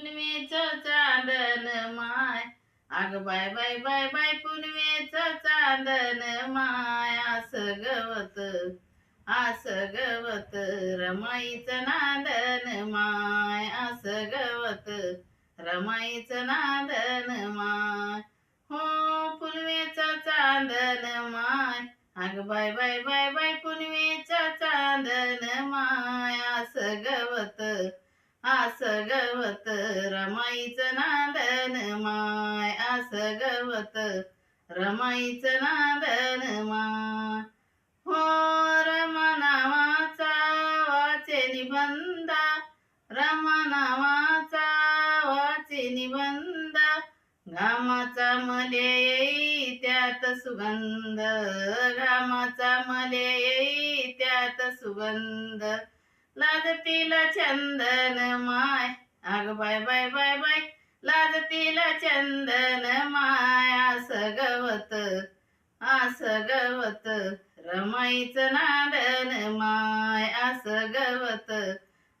पुनवेच चांदन माय. अग बाय बाय बाय बाय पुनवेच चांदन माय. आस गवत आस गवत रमाईचं नांदन माय. आस गवत रमाईचं नांदन माय. हो पुनवेचा चांदन माय. अग बाय बाय बाय बाय पुनवेचा चांदन माय. आस आस गवत रमाईचं नांदन माय आस गवत रमाईचं नांदन माय. हो रमा नावाचा वाचे निबंधा रमा नावाचा वाचे निबंध घामाचा मले येई त्यात सुगंध घामाचा मले येई त्यात सुगंध. लाजतीला चंदन माय. अग बाय बाय बाय बाय. लाजतीला चंदन माय. आस गवत आस गवत. रमाईचं नांदन माय. आस गवत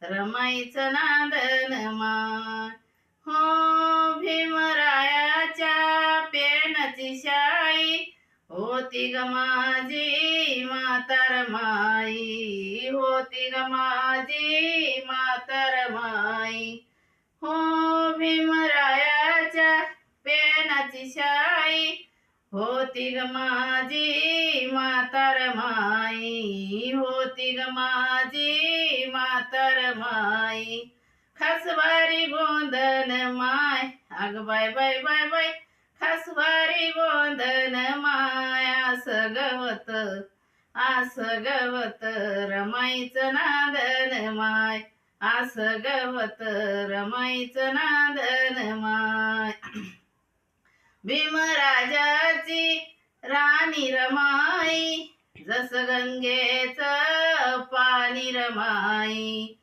रमाईचं नांदन माय. हो भीमरायाच्या पेणची शाई. होती ग माझी मातर माई होती ग माझी मातर माई. हो भीमरायाच्या पेनाची शाई होती ग माझी मातर माई होती ग माझी मातर माई. खसवारी गोंधन माय अग बाय बाय बाय बाय खासवारी वंदन माया सगवत गवत आस गवत रमाईचं नादन माय आस गवत रमाईचं नादन माय. भीमराजाची राणी रमाई जस गंगेच पाणी रमाई.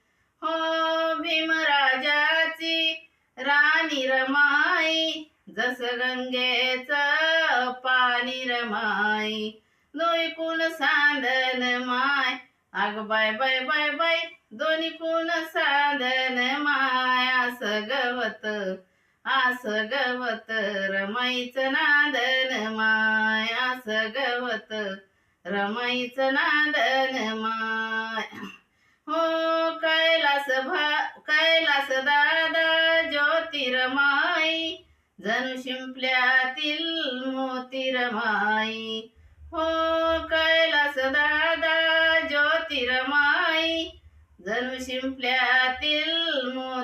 हो भीमराजाची राणी रमाई जस गंगेच पाणी रमाई. दोन्ही कुण साधन माय? अग बाय बाय बाय बाय दोन्ही कुण साधन माय? आस गवत आस गवत रमाईचं नादन माय. आस गवत रमाईचं नादन माय. हो कैलास भा कैलास दादा ज्योतिरमा जणू शिंपल्यातील मोतिरमाई. हो कैलास दादा ज्योतिरमाई. जणू शिंपल्यातील मोती